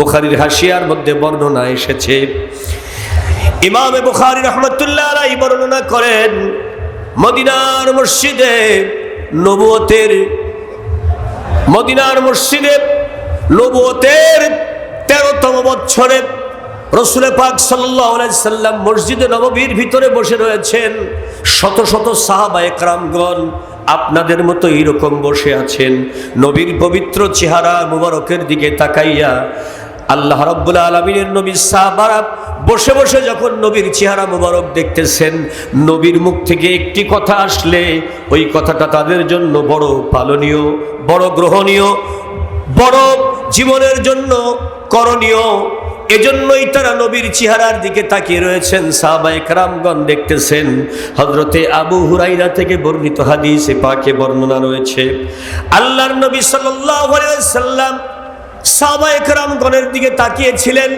বুখারির হাসিয়ার মধ্যে বর্ণনা এসেছে। ইমামে বুখারি রহমতুল্লাহ আলাই বর্ণনা করেন, মদিনার মসজিদে নবুয়তের, মদিনার মসজিদে নবুয়তের তেরোতম বছরে রসুলে পাক সাল্লাম মসজিদে নববীর ভিতরে বসে রয়েছেন। শত শত সাহাবা একরামগণ আপনাদের মতো এইরকম বসে আছেন। নবীর পবিত্র চেহারা মুবারকের দিকে তাকাইয়া আল্লাহ রাব্বুল আলমিনের নবীর সাহাবারা বসে বসে যখন নবীর চেহারা মুবারক দেখতেছেন, নবীর মুখ থেকে একটি কথা আসলে, ওই কথাটা তাদের জন্য বড় পালনীয়, বড় গ্রহণীয়, বড় জীবনের জন্য করণীয়। এজন্যই তারা নবীর চেহারার দিকে তাকিয়ে রয়েছেন সাহাবায়ে রামগণ দেখতেছেন। হজরতে আবু হুরাইরা থেকে বর্ণিত হাদিসে পাকে বর্ণনা রয়েছে, আল্লাহর নবী সাল্লাম সাহাবায়ে রামগণের দিকে তাকিয়েছিলেন,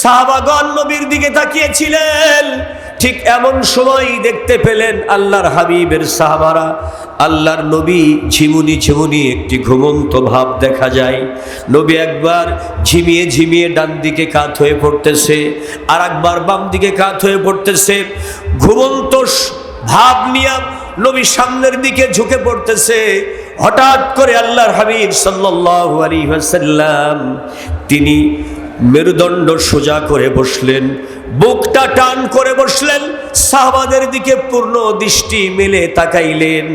সাহাবাগণ নবীর দিকে তাকিয়েছিলেন। ঠিক এমন সময় দেখতে পেলেন আল্লাহর হাবিবের সাহাবারা। আল্লাহর নবী ঝিমুনি ঝিমুনি একটি ঘুমন্ত ভাব দেখা যায়। নবী একবার ঝিমিয়ে ঝিমিয়ে ডান দিকে কাত হয়ে পড়তেছে আর একবার বাম দিকে কাত হয়ে পড়তেছে। ঘুমন্ত ভাব নিয়ে নবী সামনের দিকে ঝুঁকে পড়তেছে। হঠাৎ করে আল্লাহর হাবিব ওয়াসাল্লাম তিনি মেরুদণ্ড সোজা করে বসলেন, বুকটা টান করে বসলেন, সাহাবাদের দিকে পূর্ণ দৃষ্টি মেলে তাকাইলেন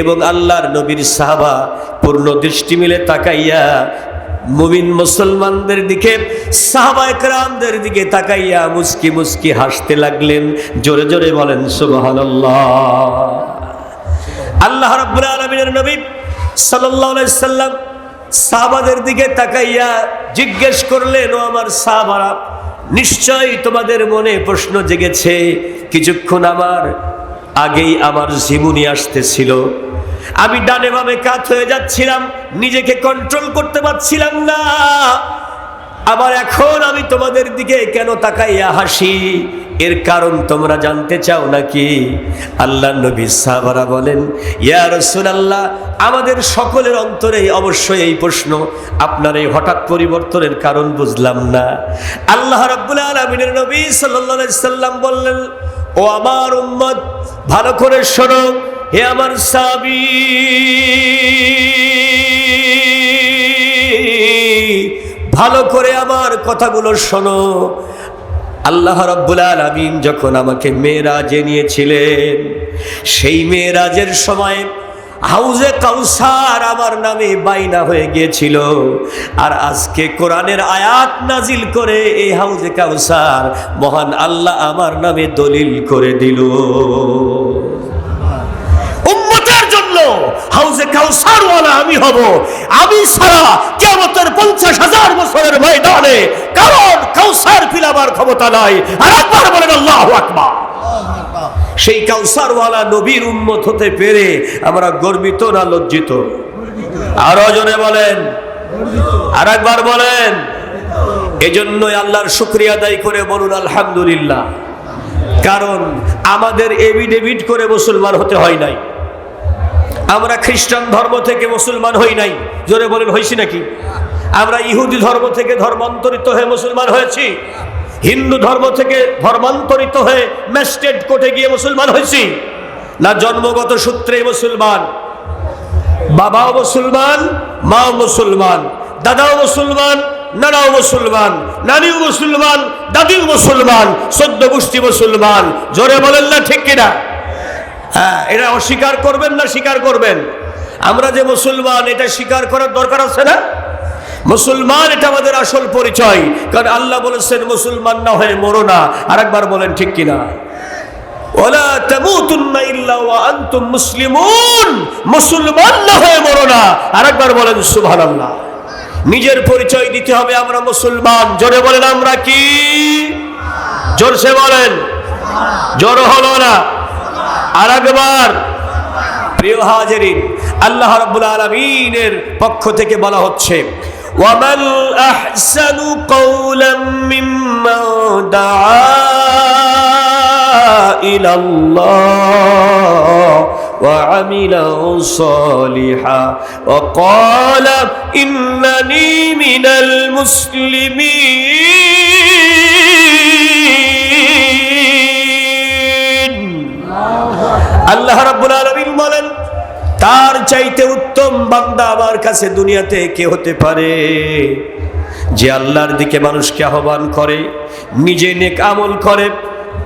এবং আল্লাহর নবীর সাহাবা পূর্ণ দৃষ্টি মেলে তাকাইয়া মুমিন মুসলমানদের দিকে, সাহাবা একরামদের দিকে তাকাইয়া মুস্কি মুস্কি হাসতে লাগলেন, জোরে জোরে বলেন, সুবহানাল্লাহ। আল্লাহ রাব্বুল নবী সাল্লাম সাহাবাদের দিকে তাকাইয়া জিজ্ঞেস করলেন, ও আমার সাহাবারা, নিশ্চয়ই তোমাদের মনে প্রশ্ন জেগেছে, কিছুক্ষণ আমার আগেই আমার জীবনী আসতেছিল। আমি ডানে বামে কাত হয়ে যাচ্ছিলাম, নিজেকে কন্ট্রোল করতে পারছিলাম না। আবার এখন আমি তোমাদের দিকে কেন তাকাইয়া হাসি? এর কারণ তোমরা জানতে চাও নাকি? আল্লাহ নবী সাহাবারা বলেন, ইয়া রাসূলুল্লাহ, আমাদের সকলের অন্তরে অবশ্যই এই প্রশ্ন। আপনার এই হঠাৎ পরিবর্তনের কারণ বুঝলাম না। আল্লাহ রাব্বুল আলামিনের নবী আলাইহি সাল্লাম বললেন, ও আমার উম্মত, ভালো করে শোনো, হে আমার সাবি ভালো করে আমার কথাগুলো শোনো। আল্লাহ রব্বুল আলমিন যখন আমাকে মেয়েরাজে নিয়েছিলেন, সেই মেয়েরাজের সময় হাউজে কাউসার আমার নামে বাইনা হয়ে গিয়েছিল। আর আজকে কোরআনের আয়াত নাজিল করে এই হাউজে কাউসার মহান আল্লাহ আমার নামে দলিল করে দিল। কাউসারওয়ালা আমি হব। আমি সারা কেমতের পঞ্চাশ হাজার বছরের ময়দানে কারণ কাউসার পিলাবার ক্ষমতা নাই। আর একবার বলেন, আল্লাহ আকবার। সেই কাউসারওয়ালা নবীর উম্মত হতে পেরে আমরা গর্বিত না লজ্জিত? আরও জনে বলেন। আর একবার বলেন। এজন্যই আল্লাহর শুক্রিয়া আদায় করে বলুন, আলহামদুলিল্লাহ। কারণ আমাদের এভিডেভিট করে মুসলমান হতে হয় নাই। আমরা খ্রিস্টান ধর্ম থেকে মুসলমান হই নাই। জোরে বলেন হয়েছি নাকি? আমরা ইহুদি ধর্ম থেকে ধর্মান্তরিত হয়ে মুসলমান হয়েছি। হিন্দু ধর্ম থেকে ধর্মান্তরিত হয়ে ম্যাস্টেড কোর্টে গিয়ে মুসলমান হয়েছি। না জন্মগত সূত্রে মুসলমান, বাবাও মুসলমান, মাও মুসলমান, দাদাও মুসলমান, নানাও মুসলমান, নানিও মুসলমান, দাদিও মুসলমান সদ্য গোষ্ঠী মুসলমান। জোরে বলেন না ঠিক কিনা? হ্যাঁ এটা অস্বীকার করবেন না স্বীকার করবেন। আমরা যে মুসলমান, এটা স্বীকার করার দরকার আছে না? মুসলমান, এটা আমাদের আসল পরিচয়। কারণ আল্লাহ বলেছেন, মুসলমান না হয়ে মরো না। আরেকবার বলেন, ঠিক কিনা? মুসলিমুন না হয়ে মরো না। আরেকবার বলেন, সুবহানাল্লাহ। নিজের পরিচয় দিতে হবে আমরা মুসলমান। জোরে বলেন, আমরা কি? জোরসে বলেন। জোর হলো না। আর একবার প্রিয় হাজিরিন আল্লাহ রাব্বুল আলামিনের পক্ষ থেকে বলা হচ্ছে ওয়ামাল আহসানু কওলাম মিম্মান দাআ ইলাল্লাহ وعمل صالحا وقال إنني من المسلمين তার চাইতে উত্তম বান্দা আমার কাছে দুনিয়াতে কে হতে পারে? যে আল্লাহর দিকে মানুষকে আহ্বান করে, নিজে নেক আমল করে,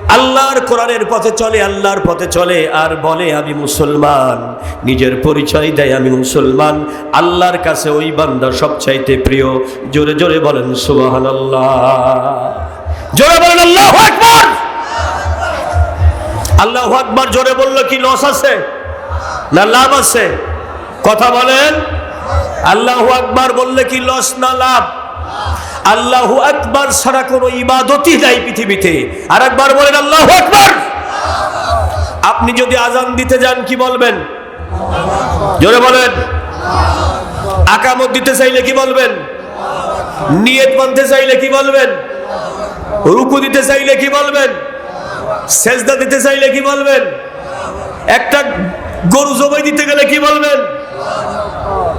আল্লাহর কোরআনের পথে চলে, আল্লাহর পথে চলে, আর বলে, আমি মুসলমান, নিজের পরিচয় দেয়, আমি মুসলমান, আল্লাহর কাছে ওই বান্দা সবচাইতে প্রিয়। জোরে জোরে বলেন, সুবহানাল্লাহ। জোরে বলেন, আল্লাহু আকবার। আল্লাহ আকবার, জোরে বলল কি লস আছে? না লাভ আছে? কথা বলেন। আল্লাহ আকবার বললে কি লস না লাভ? আল্লাহ আকবার ছাড়া কোনো ইবাদতই নাই পৃথিবীতে। আর একবার বলেন, আল্লাহ আকবার! আপনি যদি আজান দিতে যান, কি বলবেন? জোরে বলেন। আকামত দিতে চাইলে কি বলবেন? নিয়ত মানতে চাইলে কি বলবেন? রুকু দিতে চাইলে কি বলবেন? সেজদা দিতে চাইলে কি বলবেন? একটা গরু জবাই দিতে গেলে কি বলবেন?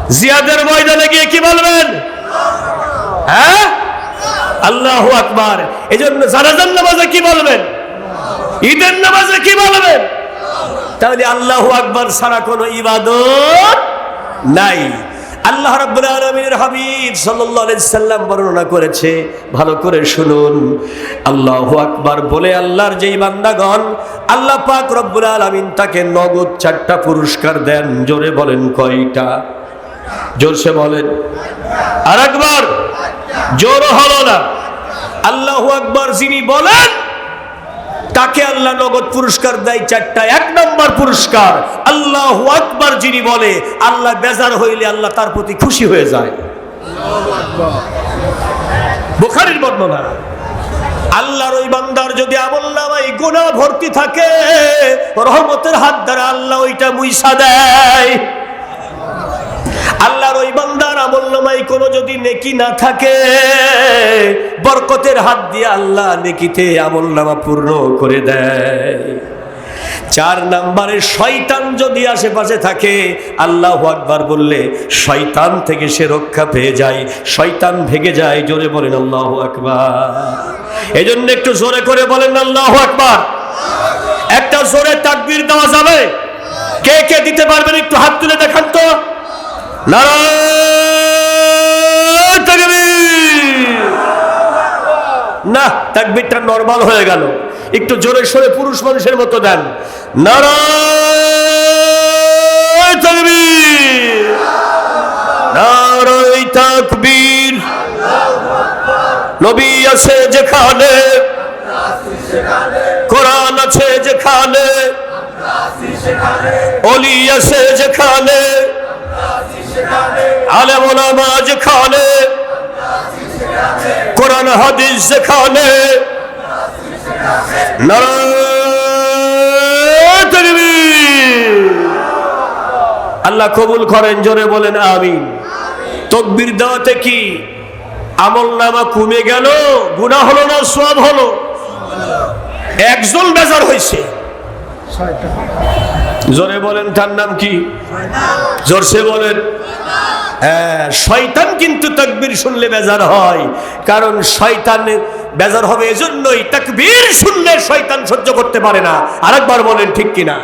জিয়াদের ময়দানে গিয়ে কি বলবেন? হ্যাঁ? আল্লাহ আকবার। এই জন্য জানাজান নামাজে কি বলবেন? ঈদের নামাজে কি বলবেন? তাহলে আল্লাহ আকবার ছাড়া কোনো ইবাদত নাই। আল্লাহ রাব্বুল আলামিনের হাবিব সাল্লাল্লাহু আলাইহি সাল্লাম বর্ণনা করেছে। ভালো করে শুনুন। আল্লাহু আকবার বলে আল্লাহর যেই বান্দাগণ আল্লাহ পাক রব্বুল আলামিন তাকে নগদ চারটা পুরস্কার দেন। জোরে বলেন কয়টা? জোরসে বলেন। আর একবার জোর হলো না। আল্লাহু আকবার যিনি বলেন, তাকে আল্লাহ নগদ পুরস্কার দেয় চারটা। এক নম্বর পুরস্কার, আল্লাহ আকবার যিনি বলে, আল্লাহ বেজার হইলে আল্লাহ তার প্রতি খুশি হয়ে যায়। বুখারির বর্ণনা। আল্লাহর ওই বান্দার যদি আমল নামাই গুণা ভর্তি থাকে, রহমতের হাত দ্বারা আল্লাহ ওইটা মুইসা দেয়। আল্লাহর ওই বান্দার আমল নামাই কোনো যদি নেকি না থাকে, বরকতের হাত দিয়ে আল্লাহ নেকিতে আমল নামা পূর্ণ করে দেয়। চার নাম্বারে শয়তান যদি আশেপাশে থাকে, আল্লাহ আকবার বললে, শয়তান থেকে সে রক্ষা পেয়ে যায়, শয়তান ভেঙে যায়। জোরে বলেন, আল্লাহ আকবার। এই জন্য একটু জোরে করে বলেন, আল্লাহ আকবার। একটা জোরে তাকবীর দেওয়া যাবে। কে কে দিতে পারবেন একটু হাত তুলে দেখান তো। না, তাকবীরটা নরমাল হয়ে গেল। একটু জোরে সোরে পুরুষ মানুষের মতো দেন নারায়ণ তাকবীর তাকবীর নবী আছে যেখানে, কোরআন আছে যেখানে, অলি আছে যেখানে, আলেম যেখানে, কোরআন হাদিস যেখানে। আল্লাহ কবুল করেন, জোরে বলেন আমিন। তকবির দেওয়াতে কি? আমল নামা কমে গেল গুণা হলো না সব হলো? একজন বেজার হয়েছে। জোরে বলেন, তার নাম কি? জোরসে বলেন। হ্যাঁ শয়তান কিন্তু তাকবীর শুনলে বেজার হয়, কারণ শয়তান বেজার হবে এজন্যই তাকবীর শুনলে শয়তান সহ্য করতে পারে না। আরেকবার বলেন, ঠিক কিনা?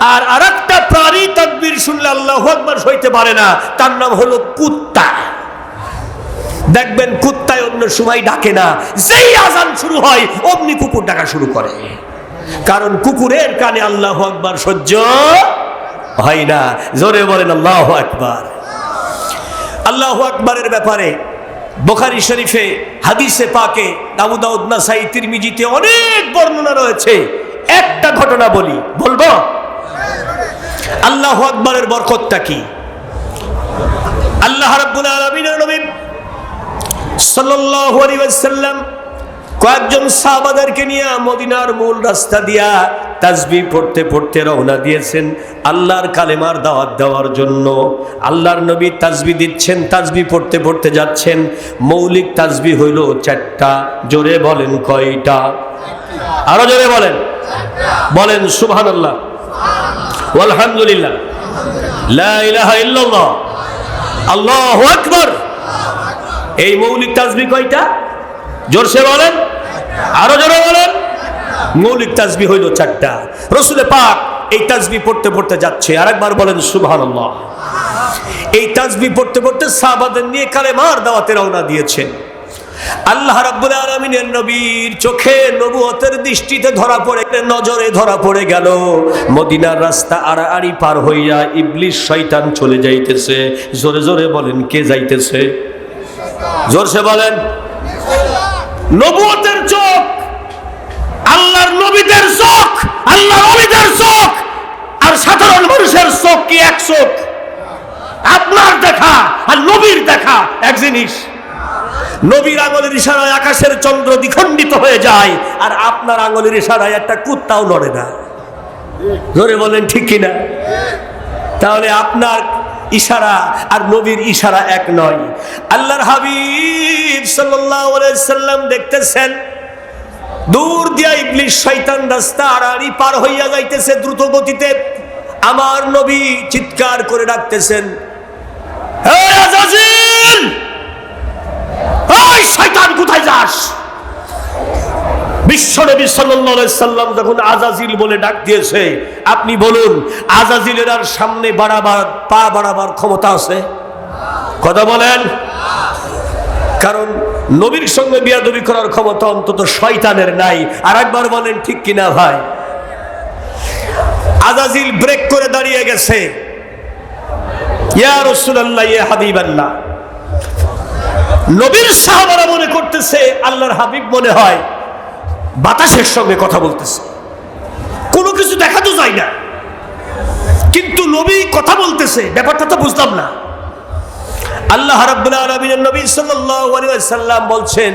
আর আরেকটা প্রাণী তাকবীর শুনলে আল্লাহু আকবার সইতে পারে না, তার নাম হলো কুত্তা। দেখবেন কুত্তায় অন্য সময় ডাকে না, যেই আজান শুরু হয়, অমনি কুকুর ডাকা শুরু করে। কারণ কুকুরের কানে আল্লাহ আকবার সহ্য হয় না। জোরে বলেন, আল্লাহ আকবার। আল্লাহ আকবরের ব্যাপারে বোখারি শরীফে, হাদিসে পাকে দাবু দাউদ নাসাই, তিরমিজিতে অনেক বর্ণনা রয়েছে। একটা ঘটনা বলি, বলব? আল্লাহ আকবরের বরকতটা কি? আল্লাহ রাব্বুল আলামিন নবী সাল্লাল্লাহু আলাইহি ওয়াসাল্লাম কয়েকজন সাহাবাদেরকে নিয়ে মদিনার মূল রাস্তা দিয়া তাজবি পড়তে পড়তে রওনা দিয়েছেন আল্লাহর কালেমার দাওয়াত দেওয়ার জন্য। আল্লাহর নবী তাজবি দিচ্ছেন তাজবি পড়তে পড়তে যাচ্ছেন। মৌলিক তাজবি হইল চারটা, জোরে বলেন কয়টা? আরও জোরে বলেন। বলেন, সুবহানাল্লাহ। আলহামদুলিল্লাহ লা ইলাহা ইল্লাল্লাহ। আল্লাহু আকবার। এই মৌলিক তাজবি কয়টা? জোরসে বলেন? আরও জোরে বলেন? মৌলিক তাজবি হইল চারটা। রসুলে পাক এই তাজবি পড়তে পড়তে যাচ্ছে। আরেকবার বলেন, সুবহানাল্লাহ। এই তাজবি পড়তে পড়তে সাহাবাদের নিয়ে কালেমার দাওয়াতে রওনা দিয়েছেন। আল্লাহ রাব্বুল আলামিনের নবীর চোখে নবুয়তের দৃষ্টিতে ধরা পড়ে নজরে ধরা পড়ে গেল। মদিনার রাস্তা আড়াআড়ি পার হইয়া ইবলিশ শয়তান চলে যাইতেছে। জোরে জোরে বলেন, কে যাইতেছে? জোরসে বলেন। নবুয়তের চোখ, আল্লাহর নবীদের চোখ আল্লাহ নবীদের চোখ, আর সাধারণ মানুষের চোখ কি এক চোখ? আপনার দেখা আর নবীর দেখা এক জিনিস। নবীর আঙুলের ইশারায় আকাশের চন্দ্র দ্বিখণ্ডিত হয়ে যায়, আর আপনার আঙুলের ইশারায় একটা কুত্তাও নড়ে না। ধরে বলেন, ঠিক কিনা? তাহলে আপনার ইশারা আর নবীর ইশারা এক নয়। আল্লাহর হাবিব সাল্লাম দেখতেছেন, দূর দিয়া ইবলিশ শৈতান রাস্তা আড়াআড়ি পার হইয়া যাইতেছে দ্রুত গতিতে। আমার নবী চিৎকার করে ডাকতেছেন কোথায় যাস? বিশ্বনবী সাল্লাম যখন আজাজিল বলে ডাক দিয়েছে, আপনি বলুন, আজাজিলের আর সামনে বাড়াবার, পা বাড়াবার ক্ষমতা আছে? কথা বলেন। কারণ নবীর সঙ্গে বিয়াদবি করার ক্ষমতা অন্তত শয়তানের নাই। আর একবার বলেন, ঠিক কিনা ভাই? আজাজিল ব্রেক করে দাঁড়িয়ে গেছে। ইয়া রাসূলুল্লাহ, ইয়া হাবিবাল্লাহ। নবীর সাহাবারা মনে করতেছে, আল্লাহর হাবিব মনে হয় বাতাসের সঙ্গে কথা বলতেছে। কোনো কিছু দেখা তো যায় না। কিন্তু নবী কথা বলতেছে, ব্যাপারটা তো বুঝলাম না। আল্লাহ রাব্বুল আলামিনের নবী বলছেন,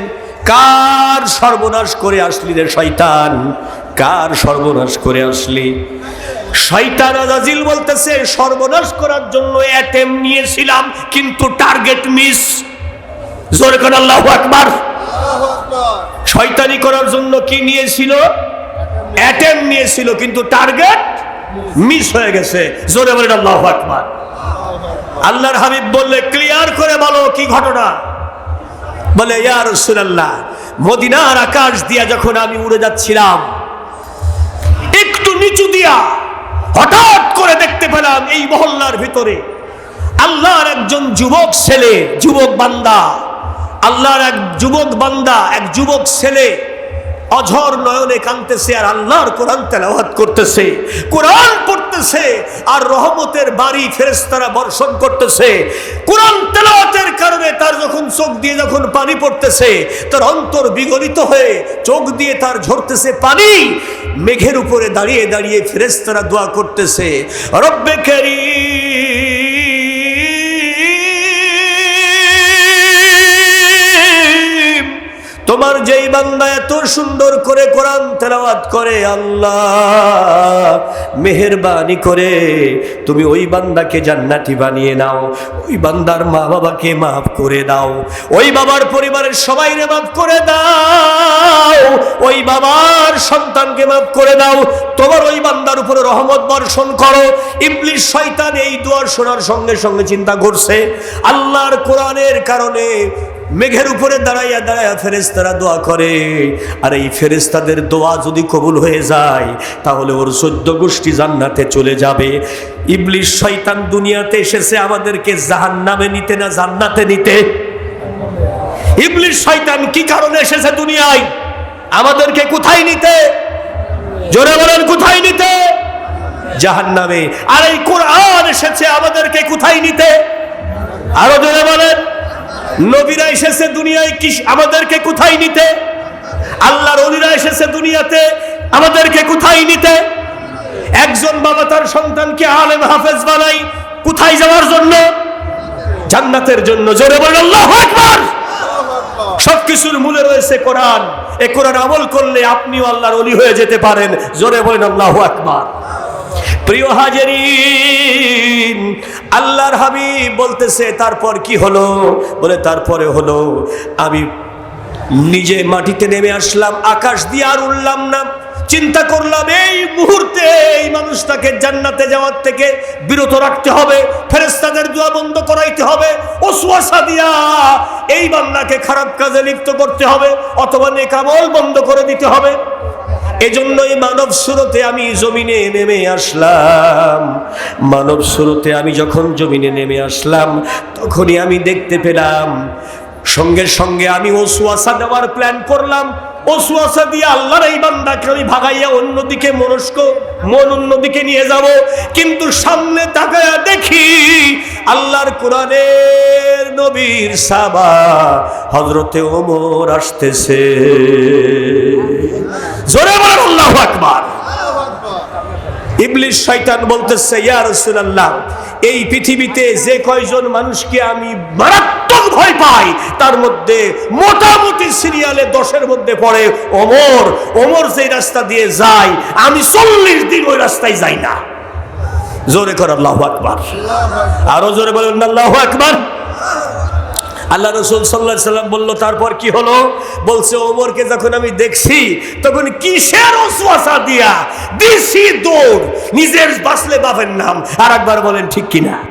কার সর্বনাশ করে আসলি রে শয়তান? কার সর্বনাশ করে আসলি? শয়তান আজাজিল বলতেছে, সর্বনাশ করার জন্য অ্যাটেম নিয়েছিলাম, কিন্তু টার্গেট মিস জোরে করে আল্লাহু আকবার। শয়তানি করার জন্য কি নিয়েছিল? অ্যাটেম নিয়েছিল, কিন্তু টার্গেট মিস হয়ে গেছে। জোরে বলেন আল্লাহু আকবার। আল্লাহর হাবিব বললে ক্লিয়ার করে বলো, কি ঘটনা? বলে, ইয়া রাসূলুল্লাহ, মদিনার আকাশ দিয়া যখন আমি উড়ে যাচ্ছিলাম, একটু নিচু দিয়া হঠাৎ করে দেখতে পেলাম এই মহল্লার ভিতরে আল্লাহর একজন যুবক ছেলে, যুবক বান্দা। আল্লাহর এক যুবক বান্দা, এক যুবক ছেলে অঝর নয়নে কানতেছে আর আল্লাহর কোরআন তেলাওয়াত করতেছে, কোরআন পড়তেছে আর রহমতের বাড়ি ফেরেশতারা বর্ষণ করতেছে। কোরআন তেলাওয়াতের কারণে তার যখন চোখ দিয়ে যখন পানি পড়তেছে, তার অন্তর বিগলিত হয়ে চোখ দিয়ে তার ঝরতেছে পানি, মেঘের উপরে দাঁড়িয়ে দাঁড়িয়ে ফেরেশতারা দোয়া করতেছে, রব্বে কারীম তোমার যেই বান্দা এত সুন্দর করে কোরআন তেলাওয়াত করে, আল্লাহ, মেহেরবানি করে, তুমি ওই বান্দাকে জান্নাতি বানিয়ে নাও, ওই বান্দার মা বাবাকে মাফ করে দাও, ওই বাবার পরিবারের সবাইরে মাফ করে দাও, ওই বাবার সন্তানকে মাফ করে দাও, তোমার ওই বান্দার উপরে রহমত বর্ষণ করো। ইবলিশ শয়তান এই দুয়ার শোনার সঙ্গে সঙ্গে চিন্তা করছে, আল্লাহর কোরআনের কারণে মেঘের উপরে দাঁড়াইয়া দাঁড়াইয়া ফেরেস্তারা দোয়া করে। আর এই ফেরেস্তাদের দোয়া যদি কবুল হয়ে যায়, তাহলে ওর চোদ্দ গোষ্ঠী জান্নাতে চলে যাবে। ইবলিশ শয়তান দুনিয়াতে এসেছে আমাদেরকে জাহান নামে নিতে না জান্নাতে নিতে? ইবলিশ শয়তান কি কারণে এসেছে দুনিয়ায়? আমাদেরকে কোথায় নিতে? জোরে বলেন, কোথায় নিতে? জাহান নামে আর এই কোরআন এসেছে আমাদেরকে কোথায় নিতে? আরও জোরে বলেন। নবীরা এসেছে দুনিয়ায় কি আমাদেরকে কোথায় নিতে? আল্লাহর অলিরা এসেছে দুনিয়াতে, আমাদেরকে কোথায় নিতে? একজন বাবা তার সন্তানকে আলেম হাফেজ বানাই কোথায় যাওয়ার জন্য? জান্নাতের জন্য। জোরে বলেন, আল্লাহু আকবার! সবকিছুর মূলে রয়েছে কোরআন। এ কোরআন আমল করলে আপনিও আল্লাহর অলি হয়ে যেতে পারেন। জোরে বলেন, আল্লাহু আকবার! প্রিয় হাজারিন আল্লাহর হাবিব বলতেছে, তারপর কি হলো? বলে, তারপরে হলো, আমি নিজে মাটিতে নেমে আসলাম, আকাশ দিয়ে আর উঠলাম না। চিন্তা করলাম, এই মুহূর্তে এই মানুষটাকে জান্নাতে যাওয়ার থেকে বিরত রাখতে হবে ফেরেস্তাদের দোয়া বন্ধ করাইতে হবে ওসওয়াসা দিয়া এই বান্দাকে খারাপ কাজে লিপ্ত করতে হবে, অথবা নেকামল বন্ধ করে দিতে হবে। এজন্যই মানব স্রোতে আমি জমিনে নেমে আসলাম। মানব স্রোতে আমি যখন জমিনে নেমে আসলাম, তখনই আমি দেখতে পেলাম, সঙ্গে সঙ্গে আমি ওসুয়াশা দেওয়ার প্ল্যান করলাম। ওসুয়াশা দিয়ে আল্লাহর এই বান্দাকে আমি ভাগাইয়া অন্যদিকে মনস্ক, মন অন্যদিকে নিয়ে যাব। কিন্তু সামনে তাকায়া দেখি আল্লাহর কোরআনের নবীর সাবা হজরতে ওমর আসতেছে। জোরে বলেন, আল্লাহ আকবার। ইবলিশ শয়তান বলতেছে, ইয়া রাসূলুল্লাহ, এই পৃথিবীতে যে কয়জন মানুষকে আমি মারাত্মক ভয় পাই, তার মধ্যে মোটামুটি সিরিয়ালে দশের মধ্যে পড়ে ওমর। ওমর যে রাস্তা দিয়ে যায়, আমি চল্লিশ দিন ওই রাস্তায় যাই না। জোরে কর, আল্লাহু আকবার। আরও জোরে বলেন আল্লাহু আকবার। আল্লাহ রসুল সাল্লাহ সাল্লাম বলল, তারপর কি হলো? বলছে, ওমরকে যখন আমি দেখছি, তখন কিসের ওসওয়াসা দিয়া? দিছি দৌড়। নিজের বাসলে বাপের নাম। আর একবার বলেন, ঠিক কিনা?